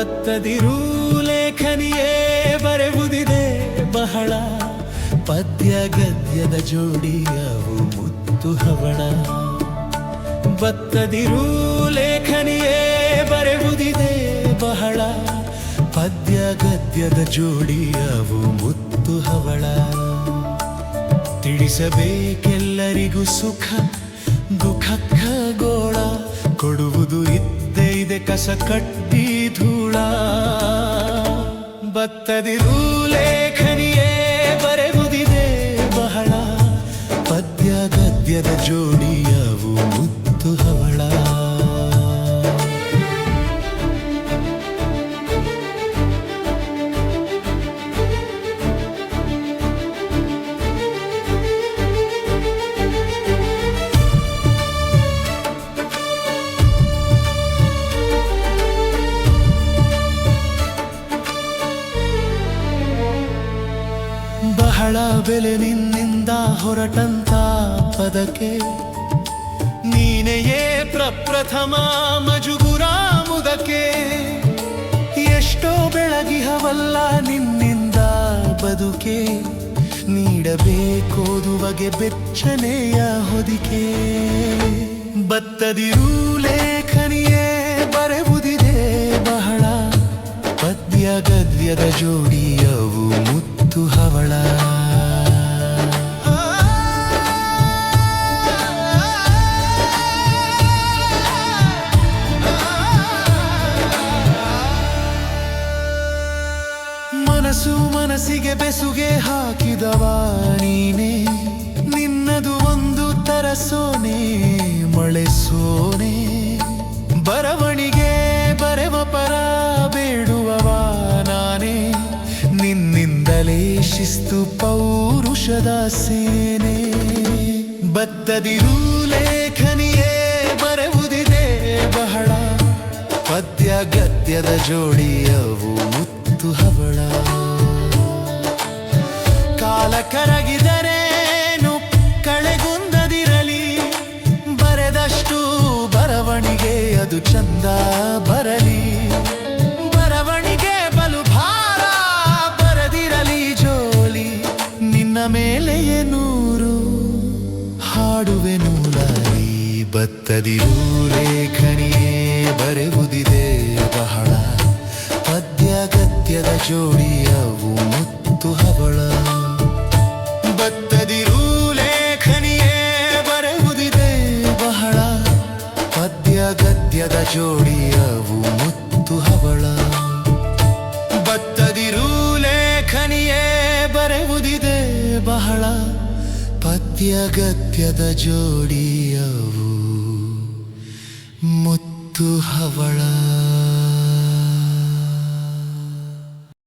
ಬತ್ತದಿರು ಲೇಖನಿಯೇ ಬರೆವುದಿದೆ ಬಹಳ. ಪದ್ಯ ಗದ್ಯದ ಜೋಡಿಯವು ಮುತ್ತು ಹವಳ. ಬತ್ತದಿರು ಲೇಖನಿಯೇ ಬರೆವುದಿದೆ ಬಹಳ. ಪದ್ಯ ಗದ್ಯದ ಜೋಡಿಯವು ಮುತ್ತು ಹವಳ. ತಿಳಿಸಬೇಕೆಲ್ಲರಿಗೂ ಸುಖ ದುಃಖ ಗೋಳ ಕೊಡುವುದು ಇದ್ದೇ ಇದೆ ಕಸ ಕಟ್ಟಿ ಧೂಳ ಬತ್ತದಿರು ಲೇಖನಿಯೇ ಬರೆವುದಿದೆ ಬಹಳ ಪದ್ಯ ಗದ್ಯದ ಜೋಡಿಯವು ಬಹಳ ಬೆಲೆ ನಿನ್ನಿಂದ ಹೊರಟಂತ ಪದಕ್ಕೆ. ನೀನೆಯೇ ಪ್ರಪ್ರಥಮ ಮಜುಗುರ ಮುದಕ್ಕೆ. ಎಷ್ಟೋ ಬೆಳಗಿಹವಲ್ಲ ನಿನ್ನಿಂದ ಬದುಕೆ. ನೀಡಬೇಕೋದುವಗೆ ಬೆಚ್ಚನೆಯ ಹೊದಿಕೆ. ಬತ್ತದಿರೂ ಲೇಖನಿಯೇ ಬರೆವುದಿದೆ ಬಹಳ. ಪದ್ಯ ಗದ್ಯದ ಜೋಡಿಯವು ಮುತ್ತು ಹವಳ. ಮನಸ್ಸು ಮನಸ್ಸಿಗೆ ಬೆಸುಗೆ ಹಾಕಿದವ. ಶಿಸ್ತು ಪೌರುಷದ ಸೇನೆ. ಬತ್ತದಿರು ಲೇಖನಿಯೇ ಬರೆವುದಿದೆ ಬಹಳ. ಪದ್ಯ ಗದ್ಯದ ಜೋಡಿಯವು ಮುತ್ತು ಹವಳ. ಕಾಲ ಕರಗಿದರೇನು ಮೇಲೆಯೇ ನೂರು, ಹಾಡುವೆ ಬತ್ತದಿ ಬತ್ತದಿರು ಲೇಖನಿಯೇ ಬರೆವುದಿದೆ ಬಹಳ. ಪದ್ಯ ಗದ್ಯದ ಜೋಡಿಯವು ಮುತ್ತು ಹವಳ. ಬತ್ತದಿರು ಲೇಖನಿಯೇ ಬರೆವುದಿದೆ ಬಹಳ. ಪದ್ಯ ಗದ್ಯದ ಜೋಡಿಯವು ಮುತ್ತು ಹವಳ. ಬಹಳ ಪದ್ಯ ಗದ್ಯದ ಜೋಡಿಯವು ಮುತ್ತು ಹವಳ.